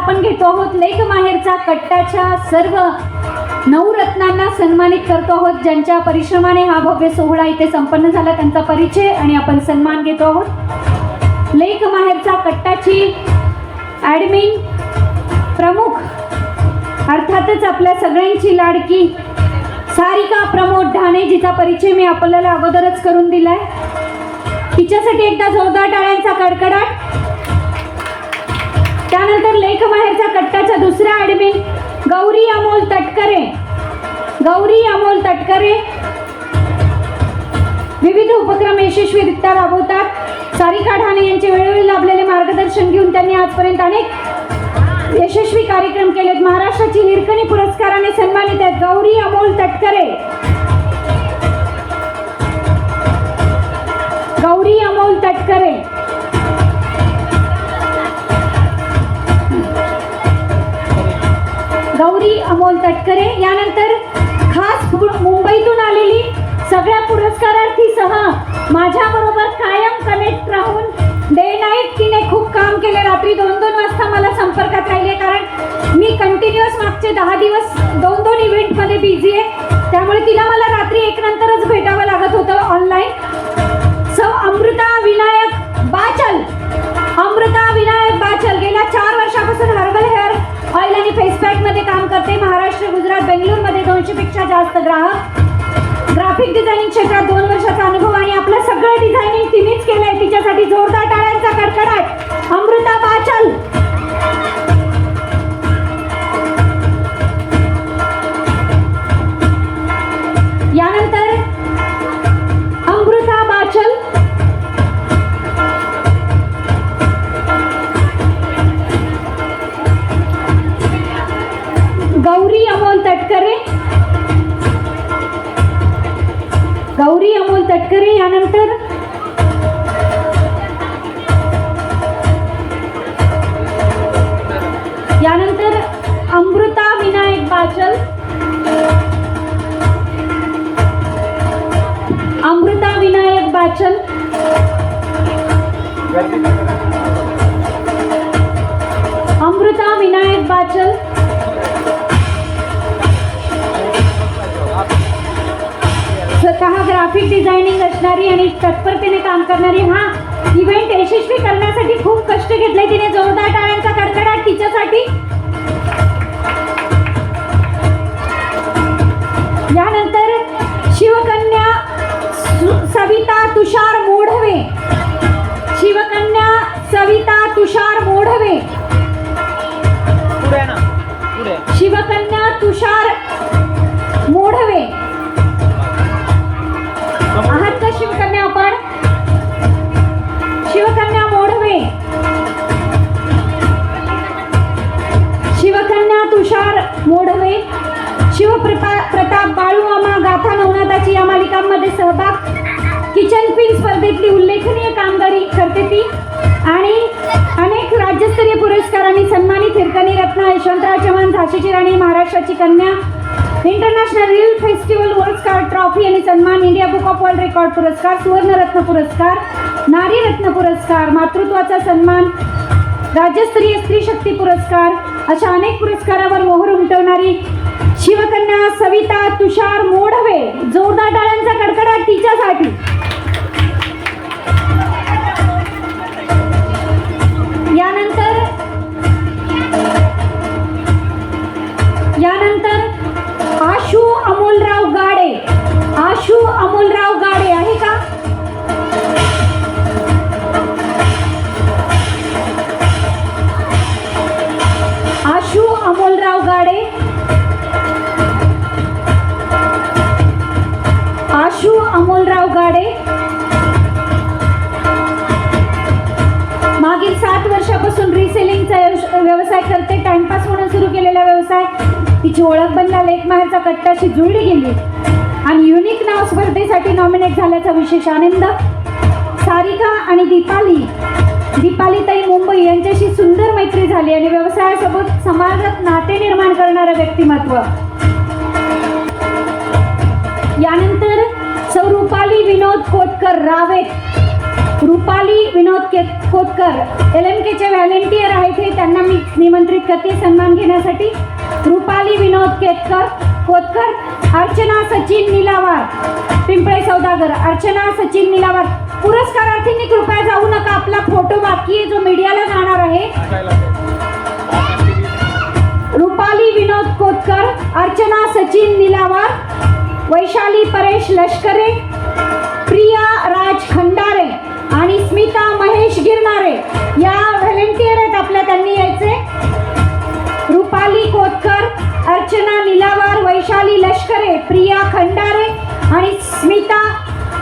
आपण घेतो आहोत लेख माहेरचा कट्टाच्या सर्व नऊ रत्नांना सन्मानित करतो आहोत. ज्यांच्या परिश्रमाने हा भव्य सोहळा इथे संपन्न झाला त्यांचा परिचय आणि आपण सन्मान घेतो आहोत. लेख माहेरचा कट्टाची ॲडमिन प्रमुख अर्थातच आपल्या सगळ्यांची लाडकी सारिका प्रमोद ढाणे जिचा परिचय मी आपल्याला अगोदरच करून दिलाय. तिच्यासाठी एकदा जोरदार टाळ्यांचा कडकडाट त्यानंतर लेख माहेरचा कट्टाचा दुसरा ॲडमिन गौरी अमोल तटकरे. गौरी अमोल तटकरे. विविध उपक्रम यशस्वीरित्या राबवतात. सारिका ढाणे यांचे वेळोवेळी लाभलेले मार्गदर्शन घेऊन त्यांनी आजपर्यंत अनेक यशस्वी कार्यक्रम केलेत. महाराष्ट्राची हिरकणी पुरस्काराने सन्मानित आहेत गौरी अमोल तटकरे. गौरी अमोल तटकरे. गौरी अमोल तटकरे. यानंतर खास मुंबईतून आलेली सगळ्या पुरस्कारार्थीसह माझ्याबरोबर कायम कनेक्ट राहून डे नाईट तिने खूप काम केले. रात्री दोन दोन वाजता मला संपर्कात राहिले कारण मी कंटिन्युअस मागचे दहा दिवस दोन दोन इव्हेंटमध्ये बिझी आहे. त्यामुळे तिला मला रात्री एक नंतरच भेटावं लागत होतं ऑनलाईन सौ अमृता विनायक बाचल. अमृता विनायक बाचल गेल्या चार वर्षापासून हरवत हेअर ऑइल आणि मध्ये काम करते. महाराष्ट्र गुजरात बेंगलोरमध्ये दोनशे पेक्षा जास्त ग्राहक. ग्राफिक डिझायनिंग क्षेत्रात दोन वर्षाचा अनुभव आणि आपलं सगळं डिझायनिंग तिनेच केलंय. तिच्यासाठी जोरदार टाळ्यांचा कडकडाट. अमृता बाचल गौरी तटकरे यानंतर यानंतर अमृता विनायक बाचल. अमृता विनायक बाचल. डिझायनिंग आणि तत्परतेने काम करणारी हा इव्हेंट यशस्वी करण्यासाठी खूप कष्ट घेतले तिने. जोरदार टाळ्यांचा कडकडाट तिच्यासाठी. यानंतर शिवकन्या सविता तुषार मोढवे. शिवकन्या सविता तुषार मोढवे. मालिकांमध्ये सहभाग. किचन क्वीन स्पर्धेतली उल्लेखनीय कामगिरी करते ती. आणि अनेक राज्यस्तरीय पुरस्कारांनी सन्मानित हिरकणी रत्न यशवंतराव चव्हाण झाशीची राणी महाराष्ट्राची कन्या इंटरनॅशनल रील फेस्टिवल पुरस्कार ट्रॉफी आणि सन्मान India book of world record पुरस्कार सुवर्णरत्न पुरस्कार नारी रत्न पुरस्कार मातृत्वाचा सन्मान राज्यस्तरीय स्त्री शक्ती पुरस्कार अशा अनेक पुरस्कारावर मोहर उमटवणारी शिवकन्या सविता तुषार मोढवे जोरदार टाळ्यांचा कडकडाट तिच्यासाठी. गाडे मागील सात वर्षापासून रिसेलिंगचा व्यवसाय करते. टाइमपास म्हणून सुरू केलेला व्यवसाय. तिची ओळख बनला. लेखमाहेरचा कट्टाशी जुळली गेली. आणि युनिक नाव स्पर्धेसाठी नॉमिनेट झाल्याचा विशेष आनंद. सारिका आणि दीपाली. दीपालीताई मुंबई यांच्याशी सुंदर मैत्री झाली आणि व्यवसायासोबत समाजात नाते निर्माण करणारं व्यक्तिमत्व. यानंतर Vinod Kotkar Ravet. Rupali Vinod K Kotkar L M केचे व्हॅलेंटियर आहेत हे त्यांना मी निमंत्रित करते सन्मान घेण्यासाठी. रुपाली विनोद केतकर कोतकर अर्चना सचिन निलावार पिंपळे सौदागर अर्चना सचिन निलावार. पुरस्कारार्थींनी कृपया जाऊ नका आपला फोटो बाकी आहे जो मीडियाला जाणार आहे. रुपाली विनोद कोतकर अर्चना सचिन निलावार वैशाली परेश लष्करे प्रिया राज खंडारे आणि स्मिता महेश गिरणारे या व्हॉलेंटियर आहेत आपल्या त्यांनी यायचे. रुपाली कोतकर अर्चना निलावार वैशाली लष्करे प्रिया खंडारे आणि स्मिता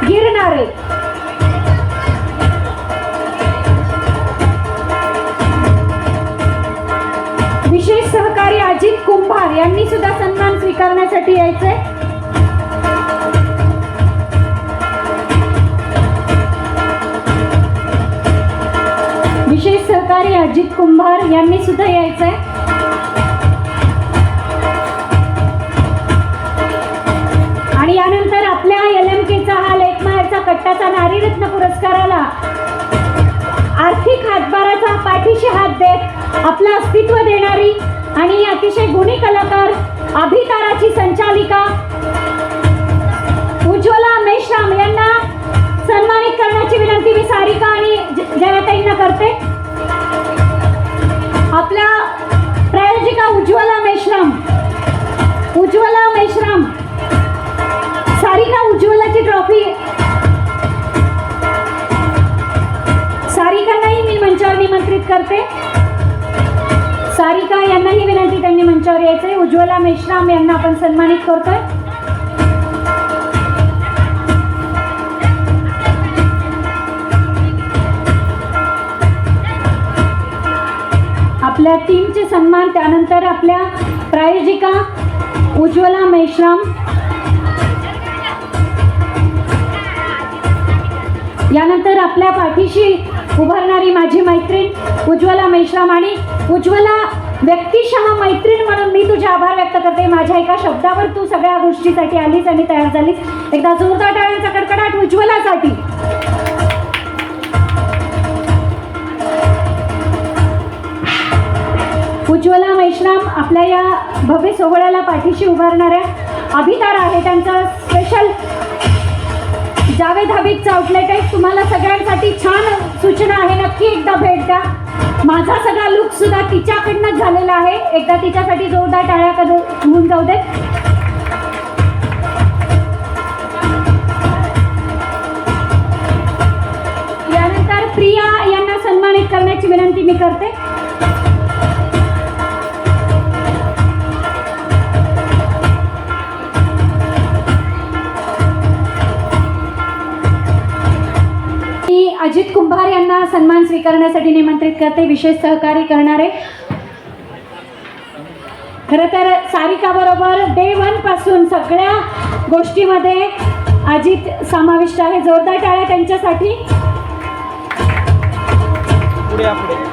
गिरणारे विशेष सहकारी अजित कुंभार यांनी सुद्धा सन्मान स्वीकारण्यासाठी यायचे. अजित कुंभार यांनी सुद्धा आहे आणि यानंतर आपल्या एल एम केचा हा लेखमाहेरचा कट्टाचा नारीरत्न पुरस्काराला आर्थिक हातभाराचा पाठीशी हात देत आपलं अस्तित्व देणारी आणि अतिशय गुणी कलाकार अभिताराची संचालिका उज्ज्वला मेश्राम यांना सन्मानित करण्याची विनंती मी सारिका आणि ज- जयाताईंना करते. करते. सारिका यांनाही विनंती त्यांनी मंचावर यायचंय. उज्ज्वला मेश्राम यांना आपण सन्मानित करतोय. आपल्या टीमचे सन्मान त्यानंतर आपल्या प्रायोजिका उज्ज्वला मेश्राम यानंतर आपल्या पाठीशी उभारणारी माझी मैत्रीण उज्ज्वला मेश्राम आणि उज्ज्वला व्यक्तिशः मैत्रीण म्हणून मी तुझे आभार व्यक्त करते. माझ्या एका शब्दावर तू सगळ्या गोष्टीसाठी आलीस आणि तयार झालीस. एकदा जोरदार टाळ्यांचा कडकडाट उज्ज्वलासाठी. उज्ज्वला मेश्राम आपल्या या भव्य सोहळ्याला पाठीशी उभारणाऱ्या अभितार आहे. त्यांचा स्पेशल जावेद हबीबचा आउटलेट आहे तुम्हाला सगळ्यांसाठी छान सूचना आहे. नक्की एकदा भेट द्या. माझा सगळा लुक सुद्धा तिच्याकडनंच झालेला आहे. एकदा तिच्यासाठी जोरदार टाळ्या कधी होऊन जाऊ दे यानंतर प्रिया यांना सन्मानित करण्याची विनंती मी करते. अजित कुंभार यांना सन्मान स्वीकारण्यासाठी निमंत्रित करते विशेष सहकार्य करणारे. खरं तर सारिका बरोबर डे वनपासून सगळ्या गोष्टीमध्ये अजित समाविष्ट आहे. जोरदार टाळ्या त्यांच्यासाठी. पुढे.